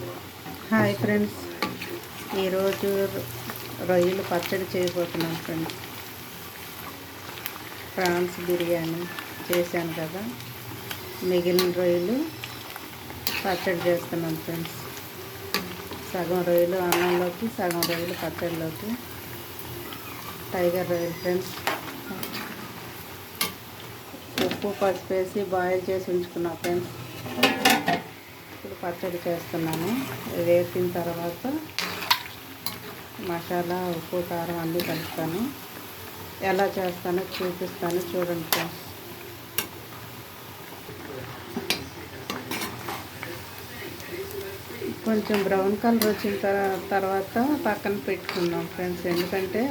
Hi friends. ఈరోజు రొయ్యలు పచ్చడి చేయబోతున్నాం ఫ్రెండ్స్. ప్రాన్స్ బిర్యానీ చేశాను కదా. మిగిలిన రొయ్యలు పచ్చడి చేస్తున్నాం ఫ్రెండ్స్. సగం రొయ్యలు అన్నంలోకి సగం రొయ్యలు పచ్చడిలోకి. టైగర్ రొయ్యలు ఫ్రెండ్స్. ఉప్పు పసుపు వేసి బాయిల్ చేసి ఉంచుకున్నా ఫ్రెండ్స్. పచ్చడి చేస్తున్నాను. వేసిన తర్వాత మసాలా ఉప్పు కారం అన్నీ కలుపుతాను. ఎలా చేస్తానో చూపిస్తాను చూడండి ఫ్రెండ్స్. కొంచెం బ్రౌన్ కలర్ వచ్చిన తర్వాత పక్కన పెట్టుకుందాం ఫ్రెండ్స్. ఎందుకంటే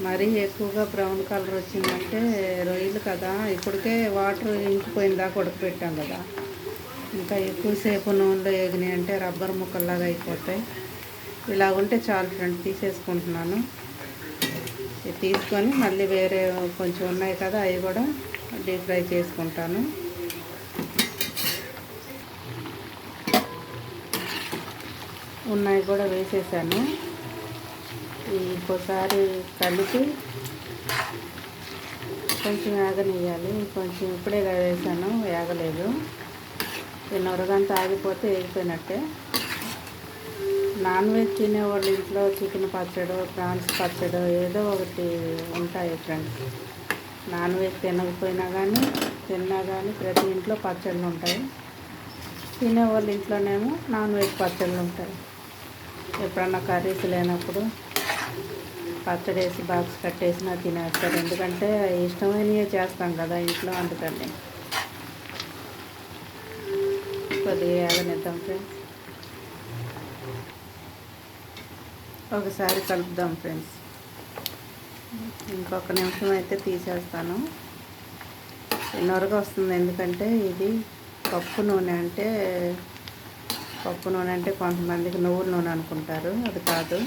మరీ ఎక్కువగా బ్రౌన్ కలర్ వచ్చిందంటే రొయ్యలు కదా. ఇప్పటికే వాటర్ ఇంకిపోయిందా కొడుకు పెట్టాం కదా. ఇంకా ఎక్కువసేపు నూనెలో వేగినాయి అంటే రబ్బర్ ముక్కల్లాగా అయిపోతాయి. ఇలా ఉంటే చాలు ఫ్రెండ్ తీసేసుకుంటున్నాను. తీసుకొని మళ్ళీ వేరే కొంచెం ఉన్నాయి కదా అవి కూడా డీప్ ఫ్రై చేసుకుంటాను. ఉన్నాయి కూడా వేసేసాను. ఇంకోసారి కలిపి కొంచెం వేగనియ్యాలి కొంచెం ఇప్పుడే వేసాను వేగలేదు ఈ నొరగంత ఆగిపోతే వేగిపోయినట్టే నాన్ వెజ్ తినేవాళ్ళు ఇంట్లో చికెన్ పచ్చడో ప్రాన్స్ పచ్చడో ఏదో ఒకటి ఉంటాయి ఫ్రెండ్స్. నాన్ వెజ్ తినకపోయినా కానీ తిన్నా కానీ ప్రతి ఇంట్లో పచ్చళ్ళు ఉంటాయి. తినేవాళ్ళ ఇంట్లోనేమో నాన్ వెజ్ పచ్చళ్ళు ఉంటాయి. ఎప్పుడన్నా కర్రీస్ లేనప్పుడు పచ్చడి వేసి బాక్స్ కట్టేసినా తినేస్తారు. ఎందుకంటే ఇష్టమైనవి చేస్తాం కదా ఇంట్లో అందుకని. కొద్దిగా ఏగనిద్దాం ఫ్రెండ్స్ ఒకసారి కలుపుదాం ఫ్రెండ్స్ ఇంకొక నిమిషం అయితే తీసేస్తాను. నొరగ వస్తుంది ఎందుకంటే ఇది పప్పు నూనె అంటే పప్పు నూనె అంటే కొంతమందికి నువ్వుల నూనె అనుకుంటారు. అది కాదు.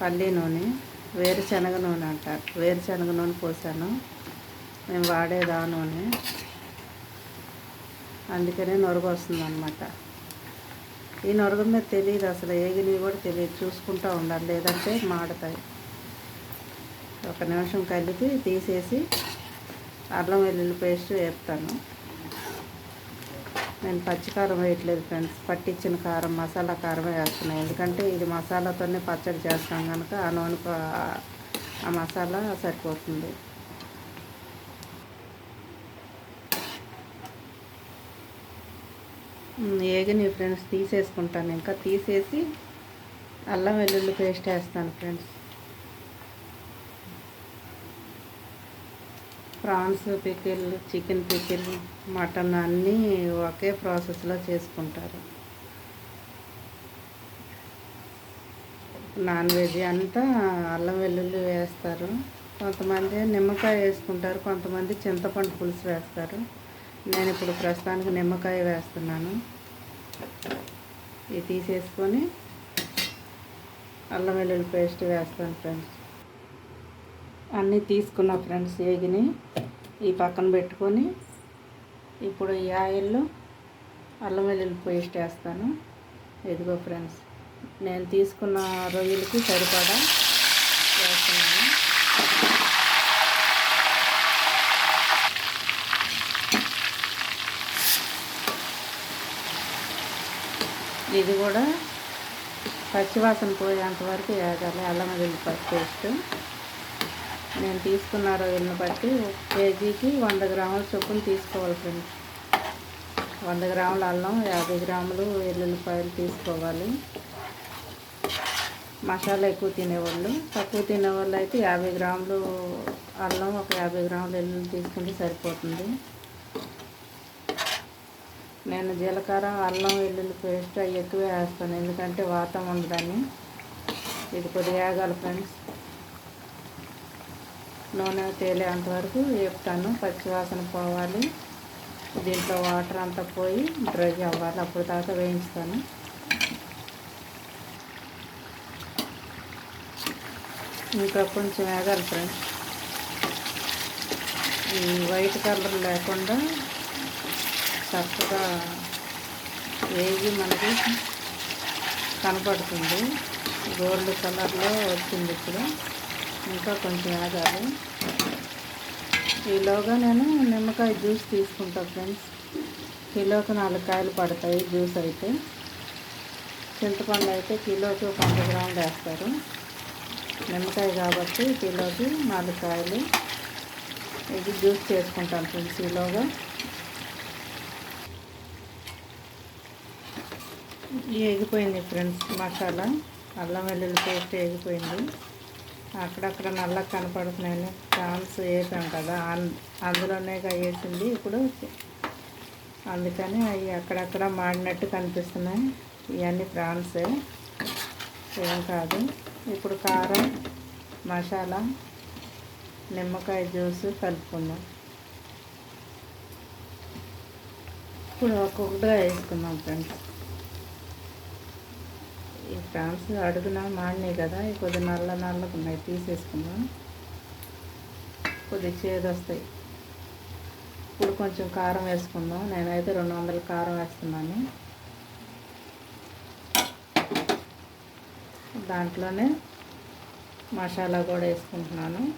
పల్లి నూనె వేరుశనగ నూనె అంటారు. వేరుశనగ నూనె పోసాను. మేము వాడేది ఆ నూనె. అందుకనే నొరగ వస్తుంది అనమాట ఈ నొరగ మీద తెలియదు అసలు ఏగినవి కూడా తెలియదు చూసుకుంటూ ఉండాలి. లేదంటే మాడతాయి. ఒక నిమిషం కలిపి తీసేసి అల్లం వెల్లుల్లి పేస్ట్ వేస్తాను నేను పచ్చికారం వేయట్లేదు ఫ్రెండ్స్. పట్టించిన కారం మసాలా కారమే వేస్తున్నాను ఎందుకంటే ఇది మసాలాతోనే పచ్చడి చేస్తాం కనుక ఆ నూనె ఆ మసాలా సరిపోతుంది. ఏగని ఫ్రెండ్స్ తీసేసుకుంటాను. ఇంకా తీసేసి అల్లం వెల్లుల్లి పేస్ట్ వేస్తాను friends prawns pickle chicken pickle mutton అన్నీ ఒకే ప్రాసెస్లో చేసుకుంటారు. నాన్ వెజ్ అంతా అల్లం వెల్లుల్లి వేస్తారు. కొంతమంది నిమ్మకాయ వేసుకుంటారు కొంతమంది చింతపండు పులుసు వేస్తారు. నేను ఇప్పుడు ప్రస్తుతానికి నిమ్మకాయ వేస్తున్నాను. ఇది తీసేసుకొని అల్లం వెల్లుల్లి పేస్ట్ వేస్తాను ఫ్రెండ్స్. అన్నీ తీసుకున్న ఫ్రెండ్స్ ఏగిని ఈ పక్కన పెట్టుకొని ఇప్పుడు ఈ ఆయిల్లో అల్లం వెల్లుల్లి పేస్ట్ వేస్తాను. ఇదిగో ఫ్రెండ్స్ నేను తీసుకున్న రొయ్యలకి సరిపడా వేస్తున్నాను ఇది కూడా పచ్చివాసన పోయేంత వరకు వేగాలి. అల్లం వెల్లుల్లి పేస్ట్. నేను తీసుకున్న రొయ్యలను బట్టి ఒక కేజీకి వంద గ్రాముల చొప్పున తీసుకోవాలి ఫ్రెండ్స్ వంద గ్రాముల అల్లం యాభై గ్రాములు వెల్లుల్లిపాయలు తీసుకోవాలి. మసాలా ఎక్కువ తినేవాళ్ళు. తక్కువ తినేవాళ్ళు అయితే యాభై గ్రాములు అల్లం ఒక యాభై గ్రాములు వెల్లుల్లి తీసుకుంటే సరిపోతుంది. నేను జీలకర్ర అల్లం వెల్లుల్లి పేస్ట్ అవి ఎక్కువ వేస్తాను. ఎందుకంటే వాతం ఉండదని. ఇది కొద్దిగా వేగాలి ఫ్రెండ్స్. నూనె తేలే అంతవరకు వేపుతాను. పచ్చివాసన పోవాలి. దీంట్లో వాటర్ అంతా పోయి డ్రై అవ్వాలి. అప్పుడు దాకా వేయించుతాను. ఇంకా కొంచెం వేగాలి ఫ్రెండ్స్. ఈ వైట్ కలర్ లేకుండా చక్కగా వేగి మనకి కనపడుతుంది. గోల్డ్ కలర్లో వచ్చింది ఇప్పుడు. ఇంకా కొంచెం ఆగాలి. ఈలోగా నేను నిమ్మకాయ జ్యూస్ తీసుకుంటాను ఫ్రెండ్స్. కిలోకి నాలుగు కాయలు పడతాయి జ్యూస్ అయితే. చింతపండు అయితే కిలోకి ఒక వంద గ్రాములు వేస్తారు. నిమ్మకాయ కాబట్టి కిలోకి నాలుగు కాయలు. ఇది జ్యూస్ చేసుకుంటాను ఫ్రెండ్స్ ఈలోగా. ఎగిపోయింది ఫ్రెండ్స్ మసాలా. అల్లం వెల్లుల్లి పేస్ట్ ఎగిపోయింది అక్కడక్కడ నల్ల కనపడుతున్నాయని ప్రాన్స్ వేసాం కదా. అందులోనే వేసింది. ఇప్పుడు అందుకని అవి అక్కడక్కడ మాడినట్టు కనిపిస్తున్నాయి. ఇవన్నీ ప్రాన్స్ ఏం కాదు. ఇప్పుడు కారం మసాలా నిమ్మకాయ జ్యూస్ కలుపుకుందాం. ఇప్పుడు ఒక్కొక్కటిగా వేసుకుందాం ఫ్రెండ్స్. ఈ అడుగున మాడినాయి కదా. కొద్ది నల్ల నల్లకు ఉన్నాయి తీసేసుకుందాం. కొద్ది చేదు వస్తాయి ఇప్పుడు కొంచెం కారం వేసుకుందాం. నేనైతే రెండు వందల కారం వేస్తున్నాను. దాంట్లోనే మసాలా కూడా వేసుకుంటున్నాను.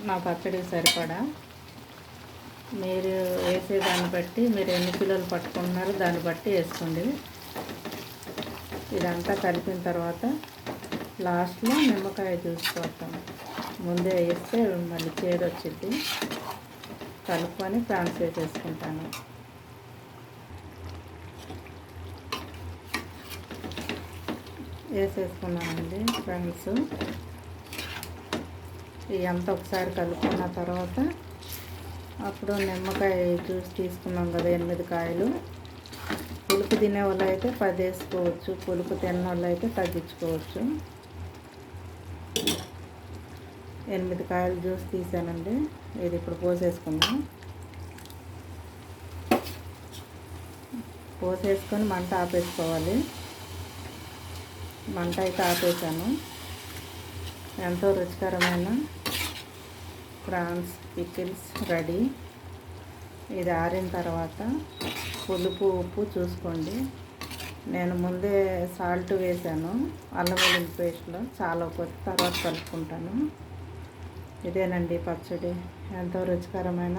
నా పచ్చడికి సరిపడా. మీరు వేసే దాన్ని బట్టి మీరు ఎన్ని కిలోలు పట్టుకుంటున్నారో దాన్ని బట్టి వేసుకోండి. ఇదంతా కలిపిన తర్వాత లాస్ట్లో నిమ్మకాయ జ్యూస్ పోతాం ముందే వేస్తే మళ్ళీ చేదు వచ్చింది కలుపుకొని ఫ్రాన్స్ వేసేసుకుంటాను వేసేసుకున్నానండి ఫ్రాన్స్ ఇవంతా ఒకసారి కలుపుకున్న తర్వాత అప్పుడు నిమ్మకాయ జ్యూస్ తీసుకున్నాం కదా ఎనిమిది కాయలు. పులుపు తినే వాళ్ళు అయితే పది వేసుకోవచ్చు పులుపు తిన్న వాళ్ళు అయితే తగ్గించుకోవచ్చు. ఎనిమిది కాయలు జ్యూస్ తీసానండి. ఇది ఇప్పుడు పోసేసుకుందాం. పోసేసుకొని మంట ఆపేసుకోవాలి. మంట అయితే ఆపేసాను. ఎంతో రుచికరమైన ప్రాన్స్ పికిల్స్ రెడీ. ఇది ఆరిన తర్వాత పులుపు ఉప్పు చూసుకోండి. నేను ముందే సాల్ట్ వేశాను అల్లం వెల్లుల్లి పేస్ట్లో చాలా కొద్ది తర్వాత కలుపుకుంటాను. ఇదేనండి పచ్చడి. ఎంతో రుచికరమైన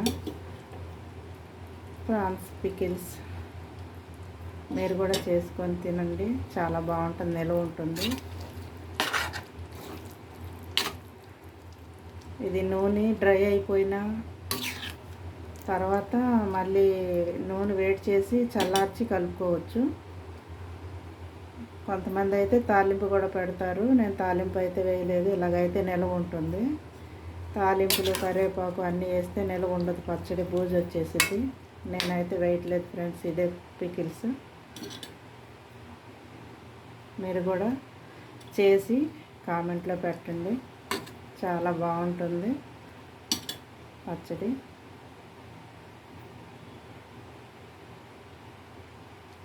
ప్రాన్స్ పికిల్స్. మీరు కూడా చేసుకొని తినండి. చాలా బాగుంటుంది నిల్వ ఉంటుంది. ఇది నూనె డ్రై అయిపోయినా తర్వాత మళ్ళీ నూనె వేడి చేసి చల్లార్చి కలుపుకోవచ్చు. కొంతమంది అయితే తాలింపు కూడా పెడతారు. నేను తాలింపు అయితే వేయలేదు. ఇలాగైతే నిలవ ఉంటుంది. తాలింపులు కరివేపాకు అన్నీ వేస్తే నిలవ ఉండదు. పచ్చడి బూజు వచ్చేసింది నేనైతే వేయట్లేదు ఫ్రెండ్స్. ఇదే పికిల్స్. మీరు కూడా చేసి కామెంట్లో పెట్టండి. చాలా బాగుంటుంది పచ్చడి.